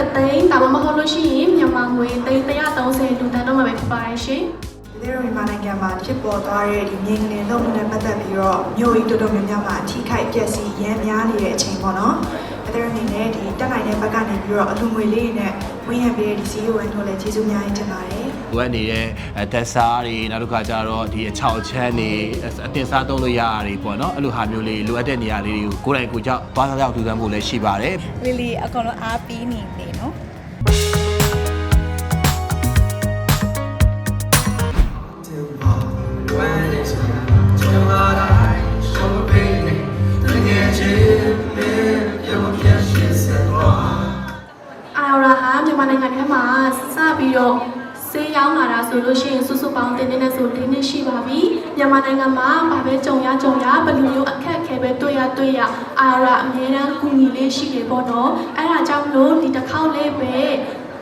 တသိန်းဒါမှမဟုတ်လို့ရှိရင်မြန်မာငွေသိန်း130လူတန်းတော့မှာပဲဖြစ်ပါတယ်ရှင်ဒီလိုမြန်မာနိုင်ငံမှာဖြစ်ပေါ်သွားတဲ့ဒီမြေငလင်လုံးမှုနဲ့ပတ်သက်ပြီးတော့မြို့ကြီးတော်တော်များများမှာအထိခိုက်ပျက်စီးရမ်းများနေတဲ့အချိန်ပေါ့နော်။အဲဒါအနေနဲ့ဒီတက်နိုင်တဲ့ဘက်ကနေပြီးတော့အလူငွေလေးတွေနဲ့ဝင်ရပေးတဲ့ဒီ CEO တို့လည်းကျေးဇူးအများကြီးတင်ပါတယ်။ လိုအပ်နေတဲ့တက်စားတွေနောက်တစ်ခါကျတော့ဒီအချောက်ချမ်းတွေအတင်စားသုံးလို့ရတာတွေပေါ့နော်အဲ့လိုဟာမျိုးလေးလိုအပ်တဲ့နေရာလေးတွေကိုကိုယ်တိုင်ကိုယ်ကြောက်သွားသွားထူထမ်းဖို့လည်းရှိပါတယ်လီလီအကောင်လုံးအားပြီးနေတယ်နော်အာရာဟာမြန်မာနိုင်ငံထဲမှာစပြီးတော့ ဆေးရောက်လာတာဆိုလို့ရှိရင်စုစုပေါင်းတင်းတင်းနဲ့ဆို၄နှစ်ရှိပါပြီမြန်မာနိုင်ငံမှာဘာပဲကြုံရကြုံရဘယ်လိုမျိုးအခက်အခဲပဲတွေ့ရတွေ့ရအာရာအမြဲတမ်းကူညီလေးရှိတယ်ပေါ့နော်အဲ့ဒါကြောင့်မလို့ဒီတစ်ခေါက်လေးပဲ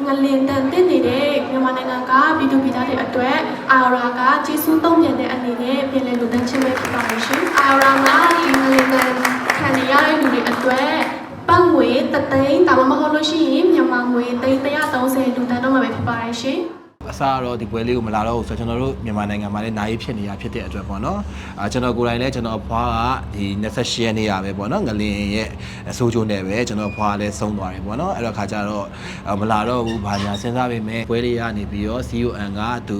ငလင်တန်တင်နေတဲ့မြန်မာနိုင်ငံကပြည်သူပြည်သားတွေအတွက်အာရာကကျေးဇူးတုံ့ပြန်တဲ့အနေနဲ့ပြည်လည်လူတန်းချင်းပဲဖြစ်ပါလိမ့်ရှင်အာရာမှာဒီငလင်တန်ခံနေရတဲ့လူတွေအတွက်ပတ်ငွေတသိန်းဒါမှမဟုတ်လို့ရှိရင်မြန်မာငွေသိန်း130လူတန်းတော့မှာပဲဖြစ်ပါတယ်ရှင် အစားတော့ဒီပွဲလေးကိုမလာတော့ဘူးဆိုတော့ကျွန်တော်တို့မြန်မာနိုင်ငံမှာလည်းနိုင်ဖြစ်နေရဖြစ်တဲ့အတွက်ပေါ့နော်အာကျွန်တော်ကိုယ်တိုင်လည်းကျွန်တော်အဖွားကဒီ28ရက်နေ့ရပဲပေါ့နော်ငလင်ရဲ့အဆိုးကျိုးနဲ့ပဲကျွန်တော်အဖွားကလည်းဆုံးသွားတယ်ပေါ့နော်အဲ့တော့ခါကျတော့မလာတော့ဘူးဘာညာစဉ်းစားပေမဲ့ပွဲလေးရနေပြီးတော့ CON ကသူ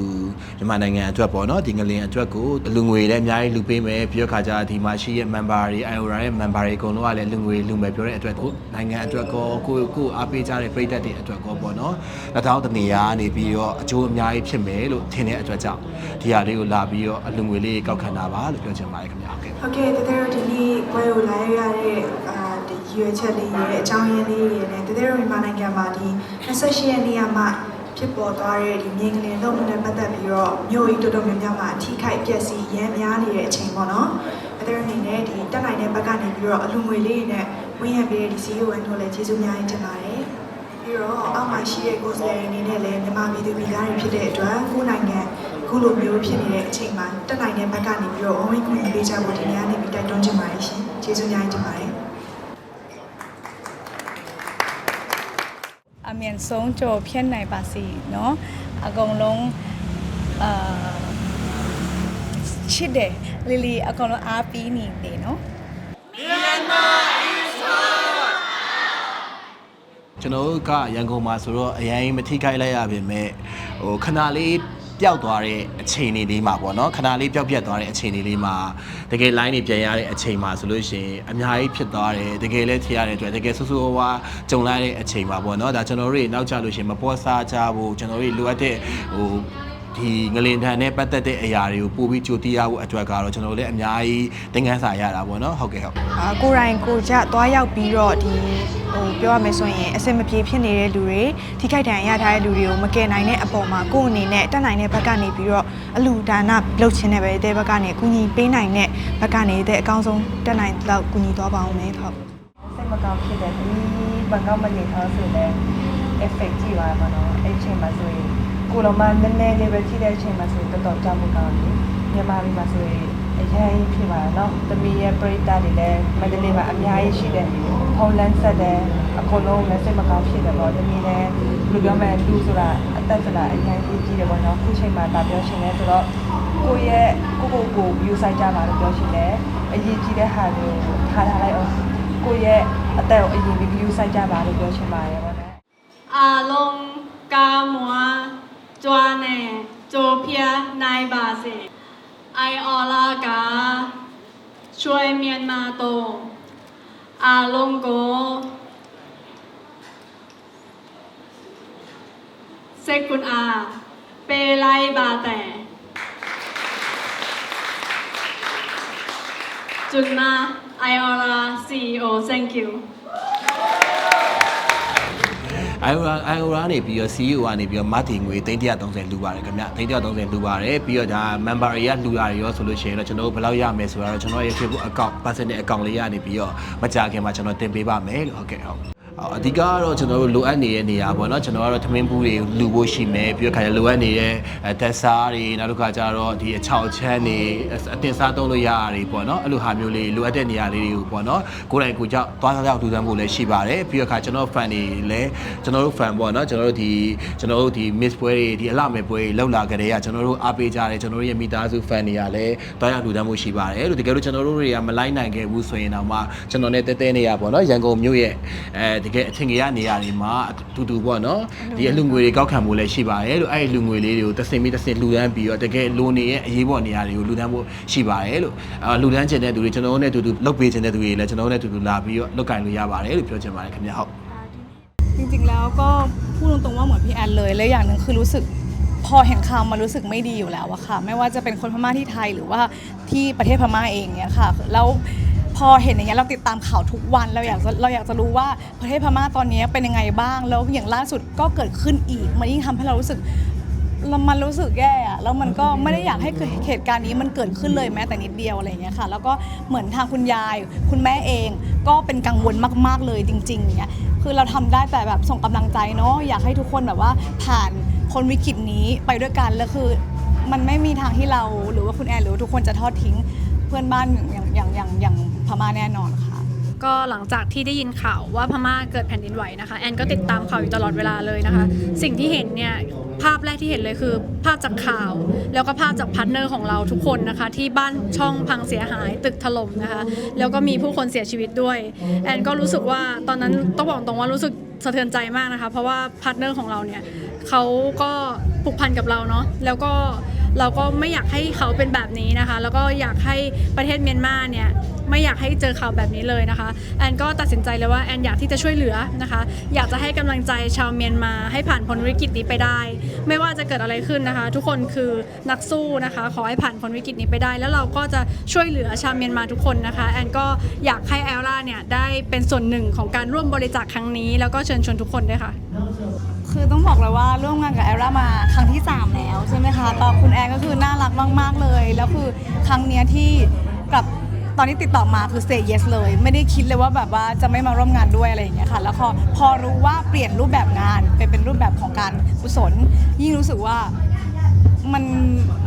မြန်မာနိုင်ငံအတွက်ပေါ့နော်ဒီငလင်အတွက်ကိုလူငွေလည်းအများကြီးလူပေးမယ်ပြီးတော့ခါကျဒီမှာရှိရဲ့ member တွေ IORA ရဲ့ member တွေအကုန်လုံးကလည်းလူငွေလူမယ်ပြောတဲ့အတွက်ကိုနိုင်ငံအတွက်ကောကိုကိုအားပေးကြတဲ့ပြည်သက်တွေအတွက်ကောပေါ့နော်လက်ထောက်တနေရာနေပြီးတော့အကျိုးအများကြီးဖြစ်မယ်လို့ထင်တဲ့အတွက်ကြောင့်ဒီဟာလေးကိုလာပြီးတော့အလူငွေလေးကောက်ခံတာပါလို့ပြောချင်ပါတယ်ခင်ဗျာဟုတ်ကဲ့ဟုတ်ကဲ့တကယ်တော့ဒီနေ့ပွဲကိုလာရတဲ့အာဒီရွေချက်လေးရဲ့အကြောင်းရင်းလေးတွေနဲ့တကယ်တော့မြန်မာနိုင်ငံမှာဒီ28ရက်နေ့ကမှဖြစ်ပေါ်သွားတဲ့ဒီမြေငလင်လုံးမှုနဲ့ပတ်သက်ပြီးတော့မြို့ကြီးတော်တော်များများမှာအထိခိုက်ပျက်စီးရမ်းများနေတဲ့အချိန်ပေါ့နော်။အဲဒါအနေနဲ့ဒီတက်နိုင်တဲ့ဘက်ကနေပြီးတော့အလူငွေလေးတွေနဲ့ဝင်ရပေးတဲ့ဒီ CEO တို့လည်းကျေးဇူးအများကြီးတင်ပါတယ်။ ပြီးတော့အောက်မှာရှိတဲ့ကိုယ်စားလှယ်အနေနဲ့လည်းမြန်မာပြည်သူပြည်သားတွေဖြစ်တဲ့အတွက်ကိုယ်နိုင်ငံအခုလိုမျိုးဖြစ်နေတဲ့အချိန်မှာတက်နိုင်တဲ့ဘက်ကနေပြီးတော့ဝိုင်းဝန်းကူညီပေးကြဖို့ဒီနေ့ကနေပြီးတိုက်တွန်းချင်ပါတယ်ရှင်။ကျေးဇူးအများကြီးတင်ပါတယ် အမြန်ဆုံးကြော်ဖြတ်နိုင်ပါစေเนาะအကောင်လုံးအာချစ်တယ်လီလီအကောင်လုံးအားပြီးနေတယ်เนาะ ကျွန်တော်တို့ကရန်ကုန်မှာဆိုတော့အရင်မထိခိုက်လိုက်ရပါပဲဟိုခဏလေးပျောက်သွားတဲ့အချိန်လေးလေးမှာပေါ့နော်ခဏလေးပျောက်ပြတ်သွားတဲ့အချိန်လေးလေးမှာတကယ် line တွေပြန်ရတဲ့အချိန်မှာဆိုလို့ရှိရင်အများကြီးဖြစ်သွားတယ်တကယ်လည်းထရတဲ့အတွက်တကယ်ဆူဆူဝါးကြုံလိုက်တဲ့အချိန်မှာပေါ့နော်ဒါကျွန်တော်တို့တွေနောက်ကျလို့ရှိရင်မပေါ်စားကြဘူးကျွန်တော်တို့လိုအပ်တဲ့ဟို ဒီငလင်ထန်နဲ့ပတ်သက်တဲ့အရာတွေကိုပို့ပြီးကြိုတီးရဖို့အတွက်ကတော့ကျွန်တော်တို့လည်းအများကြီးသင်ခန်းစာရတာပေါ့နော်ဟုတ်ကဲ့ဟုတ်အာကိုယ်တိုင်ကိုကြသွားရောက်ပြီးတော့ဒီဟိုပြောရမယ်ဆိုရင်အဆင်မပြေဖြစ်နေတဲ့လူတွေထိခိုက်ဒဏ်ရာရထားတဲ့လူတွေကိုမကယ်နိုင်တဲ့အပေါ်မှာကိုယ့်အနေနဲ့တက်နိုင်တဲ့ဘက်ကနေပြီးတော့အလူဒါနလုပ်ခြင်းနဲ့ပဲတဲ့ဘက်ကနေအကူအညီပေးနိုင်တဲ့ဘက်ကနေတဲ့အကောင်းဆုံးတက်နိုင်တော့ကူညီသွားပါအောင်မယ်ဟုတ်စိတ်မကောင်းဖြစ်တယ်ဒီဘန်ကောက်မနေထားဆိုလည်း effect ကြည့်ပါမှာနော်အဲ့အချိန်မှာဆိုရင် ကိုယ်တော်မှနည်းနည်းလေးပဲကြည့်တဲ့အချိန်မှာဆိုရင်တော်တော်ကြောက်မှုကောင်းတယ်မြန်မာပြည်မှာဆိုရင်အရင်ဖြစ်ပါတော့သမီးရဲ့ပရိသတ်တွေလည်းမန္တလေးမှာအများကြီးရှိတယ်ဖုန်းလန်းဆက်တယ်အကုန်လုံးလည်းစိတ်မကောင်းဖြစ်တယ်ပေါ့သမီးလည်းဘယ်လိုပြောမလဲလူဆိုတာအသက်ဆိုတာအရင်ကြီးကြည့်တယ်ပေါ့နော်ခုချိန်မှာဒါပြောရှင်လဲဆိုတော့ကိုယ့်ရဲ့ကိုယ့်ကိုယ်ကို view ဆိုင်ကြပါလို့ပြောရှင်လဲအရေးကြီးတဲ့ဟာမျိုးထားထားလိုက်အောင်ကိုယ့်ရဲ့အသက်ကိုအရင်ပြီး view ဆိုင်ကြပါလို့ပြောချင်ပါတယ်ဗောနော်အားလုံးကားမွား จวานแนโจเพียนายบาเซไอออลากา ช่วยเมียนมาโต อาลงโก เซกุนอา เปไลบาแต่ จุนมาไอออลาซีโอ thank you အိုင်အိုရာအိုင်အိုရာနေပြီးတော့ CEO ကနေပြီးတော့မတင်ငွေ330လူပါတယ်ခင်ဗျ330လူပါတယ်ပြီးတော့ဒါ member တွေကလူတာတွေရောဆိုလို့ရှိရင်တော့ကျွန်တော်တို့ဘယ်လောက်ရမယ်ဆိုတော့ကျွန်တော်ရဲ့ Facebook account personal account လေးရနေပြီးတော့မကြခင်မှာကျွန်တော်တင်ပေးပါမယ်လို့ဟုတ်ကဲ့ဟုတ် အော်အဓိကကတော့ကျွန်တော်တို့လိုအပ်နေတဲ့နေရာပေါ့နော်ကျွန်တော်ကတော့သမင်းဘူးတွေလူဖို့ရှိမယ်ပြီးတော့ခါကျလိုအပ်နေတဲ့တက်စားတွေနောက်တစ်ခါကျတော့ဒီအချောက်ချမ်းတွေအတင်စားသုံးလို့ရတာတွေပေါ့နော်အဲ့လိုဟာမျိုးလေးလိုအပ်တဲ့နေရာလေးတွေကိုပေါ့နော်ကိုယ်တိုင်ကိုယ်ကြောက်သွားရောက်တူတန်းဖို့လည်းရှိပါတယ်ပြီးတော့ခါကျွန်တော် fan တွေလည်းကျွန်တော်တို့ fan ပေါ့နော်ကျွန်တော်တို့ဒီကျွန်တော်တို့ဒီ miss ပွဲတွေဒီအလှမယ်ပွဲတွေလောက်လာကြတဲ့ကကျွန်တော်တို့အားပေးကြတယ်ကျွန်တော်တို့ရဲ့မိသားစု fan တွေကလည်းသွားရောက်တူတန်းဖို့ရှိပါတယ်လို့တကယ်လို့ကျွန်တော်တို့တွေကမလိုက်နိုင်ခဲ့ဘူးဆိုရင်တော့မှကျွန်တော်နဲ့တဲတဲနေရပေါ့နော်ရန်ကုန်မြို့ရဲ့အဲတကယ်အထင်ကြီးရနေရာတွေမှာအတူတူပေါ့နော်ဒီအလူငွေတွေကောက်ခံမှုလည်းရှိပါတယ်လို့အဲ့ဒီလူငွေလေးတွေကိုတဆင်ပြီးတဆင်လူတန်းပြီးတော့တကယ်လိုနေရဲ့အရေးပေါ်နေရာတွေကိုလူတန်းဖို့ရှိပါတယ်လို့အာလူတန်းကျင်တဲ့သူတွေကျွန်တော်တို့နဲ့အတူတူလုပ်ပေးခြင်းတဲ့သူတွေလည်းကျွန်တော်တို့နဲ့အတူတူလာပြီးတော့လုပ်ကင်လို့ရပါတယ်လို့ပြောချင်ပါတယ်ခင်ဗျဟုတ် จริงๆแล้วก็พูดตรงๆว่าเหมือนพี่แอนเลยและอย่างหนึ่งคือรู้สึกพอเห็นข่าวมารู้สึกไม่ดีอยู่แล้วอะค่ะ ไม่ว่าจะเป็นคนพม่าที่ไทยหรือว่าที่ประเทศพม่าเองเนี่ยค่ะ แล้ว พอเห็นอย่างเงี้ยเราติดตามข่าวทุกวันเราอยากจะเราอยากจะรู้ว่าประเทศพม่าตอนนี้เป็นยังไงบ้าง แล้วอย่างล่าสุดก็เกิดขึ้นอีก มันยิ่งทำให้เรารู้สึกเรามันรู้สึกแย่อะแล้วมันก็ไม่ได้อยากให้เกิดเหตุการณ์นี้มันเกิดขึ้นเลยแม้แต่นิดเดียวอะไรอย่างเงี้ยค่ะ แล้วก็เหมือนทางคุณยาย คุณแม่เองก็เป็นกังวลมากๆเลยจริงๆเนี่ยคือเราทำได้แต่แบบส่งกำลังใจเนาะอยากให้ทุกคนแบบว่าผ่านพ้นวิกฤตนี้ไปด้วยกันแล้วคือ มันไม่มีทางที่เราหรือว่าคุณแอนหรือว่าทุกคนจะทอดทิ้งเพื่อนบ้านอย่างอย่างอย่างอย่าง พม่าแน่นอนค่ะ ก็หลังจากที่ได้ยินข่าวว่าพม่าเกิดแผ่นดินไหวนะคะ แอนก็ติดตามข่าวอยู่ตลอดเวลาเลยนะคะ สิ่งที่เห็นเนี่ยภาพแรกที่เห็นเลยคือ ภาพจากข่าว แล้วก็ภาพจากพาร์ทเนอร์ของเราทุกคนนะคะ ที่บ้านช่องพังเสียหายตึกถล่มนะคะ แล้วก็มีผู้คนเสียชีวิตด้วย แอนก็รู้สึกว่าตอนนั้นต้องบอกตรงว่ารู้สึกสะเทือนใจมากนะคะ เพราะว่าพาร์ทเนอร์ของเราเนี่ยเขาก็ผูกพันกับเราเนาะแล้วก็เราก็ไม่อยากให้เขาเป็นแบบนี้นะคะ แล้วก็อยากให้ประเทศเมียนมาเนี่ย ไม่อยากให้เจอข่าวแบบนี้เลยนะคะแอนก็ตัดสินใจเลยว่าแอนอยากที่จะช่วยเหลือนะคะ อยากจะให้กำลังใจชาวเมียนมาให้ผ่านพ้นวิกฤตนี้ไปได้ ไม่ว่าจะเกิดอะไรขึ้นนะคะ ทุกคนคือนักสู้นะคะ ขอให้ผ่านพ้นวิกฤตนี้ไปได้ แล้วเราก็จะช่วยเหลือชาวเมียนมาทุกคนนะคะแอนก็อยากให้แอลล่าเนี่ยได้เป็นส่วนหนึ่งของการร่วมบริจาคครั้งนี้ แล้วก็เชิญชวนทุกคนด้วยค่ะคือต้องบอกเลยว่าร่วมงานกับแอร่ามาครั้งที่ 3 แล้วใช่ไหมคะตอนคุณแอนก็คือน่ารักมาก ๆ เลย แล้วคือครั้งเนี้ยที่กับ ตอนนี้ติดต่อมาคือ say yes เลย ไม่ได้คิดเลยว่าแบบว่าจะไม่มาร่วมงานด้วยอะไรอย่างเงี้ยค่ะ แล้วพอพอรู้ว่าเปลี่ยนรูปแบบงานไปเป็นรูปแบบของการกุศล ยิ่งรู้สึกว่ามัน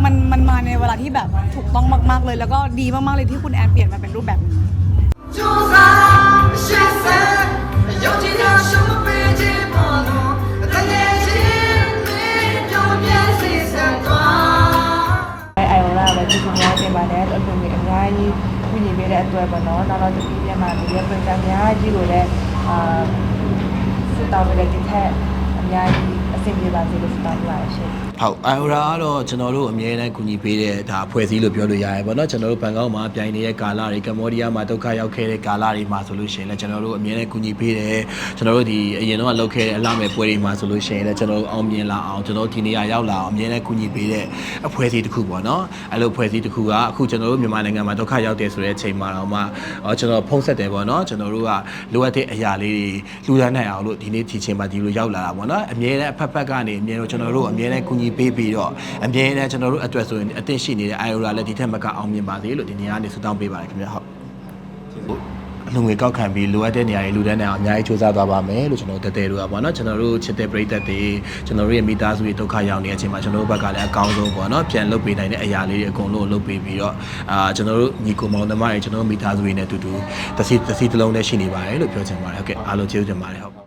มันมันมาในเวลาที่แบบถูกต้องมากๆเลย แล้วก็ดีมากๆเลยที่คุณแอนเปลี่ยนมาเป็นรูปแบบนี้ ပေးတဲ့အတွက်ပေါ့နော်နောက်တော့ဒီမြန်မာပြည်ရဲ့ပြည်သားအများကြီးကိုလည်းအာစစ်တောင်းပေးတဲ့ဒီထက်အများကြီးအဆင်ပြေပါစေလို့ဆုတောင်းပါတယ်ရှင် ဟုတ်အိုင်ရာကတော့ကျွန်တော်တို့အမြဲတမ်းကူညီပေးတဲ့ဒါအဖွဲ့အစည်းလို့ပြောလို့ရတယ်ပေါ့နော်ကျွန်တော်တို့ဘန်ကောက်မှာပြိုင်နေတဲ့ကာလတွေကမ္ဘောဒီးယားမှာဒုက္ခရောက်ခဲ့တဲ့ကာလတွေမှာဆိုလို့ရှိရင်လည်းကျွန်တော်တို့အမြဲတမ်းကူညီပေးတယ်ကျွန်တော်တို့ဒီအရင်တော့လုပ်ခဲ့တဲ့အလှမဲ့ပွဲတွေမှာဆိုလို့ရှိရင်လည်းကျွန်တော်တို့အောင်မြင်လာအောင်ကျွန်တော်တို့ဒီနေရာရောက်လာအောင်အမြဲတမ်းကူညီပေးတဲ့အဖွဲ့အစည်းတစ်ခုပေါ့နော်အဲ့လိုအဖွဲ့အစည်းတစ်ခုကအခုကျွန်တော်တို့မြန်မာနိုင်ငံမှာဒုက္ခရောက်တယ်ဆိုတဲ့အချိန်မှာတော့မှအော်ကျွန်တော်ဖုံးဆက်တယ်ပေါ့နော်ကျွန်တော်တို့ကလိုအပ်တဲ့အရာလေးတွေလူတန်းနိုင်အောင်လို့ဒီနေ့ထီချင်းမှာဒီလိုရောက်လာတာပေါ့နော်အမြဲတမ်းအဖက်ဖက်ကနေအမြဲတော့ကျွန်တော်တို့အမြဲတမ်းကူညီပေးပြီးတော့အမြဲတမ်းကျွန်တော်တို့အတွက်ဆိုရင်အသင့်ရှိနေတဲ့ IORA လည်းဒီထက်မကအောင်မြင်ပါသေးလို့ဒီနေရာကနေဆုတောင်းပေးပါတယ်ခင်ဗျဟုတ်အလုံငွေကောက်ခံပြီးလိုအပ်တဲ့နေရာတွေလူတန်းနေအောင်အများကြီးစူးစမ်းသွားပါမယ်လို့ကျွန်တော်တက်တဲ့တို့ကပေါ့နော်ကျွန်တော်တို့ချစ်တဲ့ပရိသတ်တွေကျွန်တော်တို့ရဲ့မိသားစုတွေဒုက္ခရောက်နေတဲ့အချိန်မှာကျွန်တော်တို့ဘက်ကလည်းအကောင်းဆုံးပေါ့နော်ပြန်လုပ်ပေးနိုင်တဲ့အရာလေးတွေအကုန်လုံးလုပ်ပေးပြီးတော့အာကျွန်တော်တို့ညီကိုမောင်နှမတွေကျွန်တော်တို့မိသားစုတွေနဲ့အတူတူတစ်စီတစ်စီတစ်လုံးနဲ့ရှိနေပါတယ်လို့ပြောချင်ပါတယ်ဟုတ်ကဲ့အားလုံးကျေးဇူးတင်ပါတယ်ဟုတ်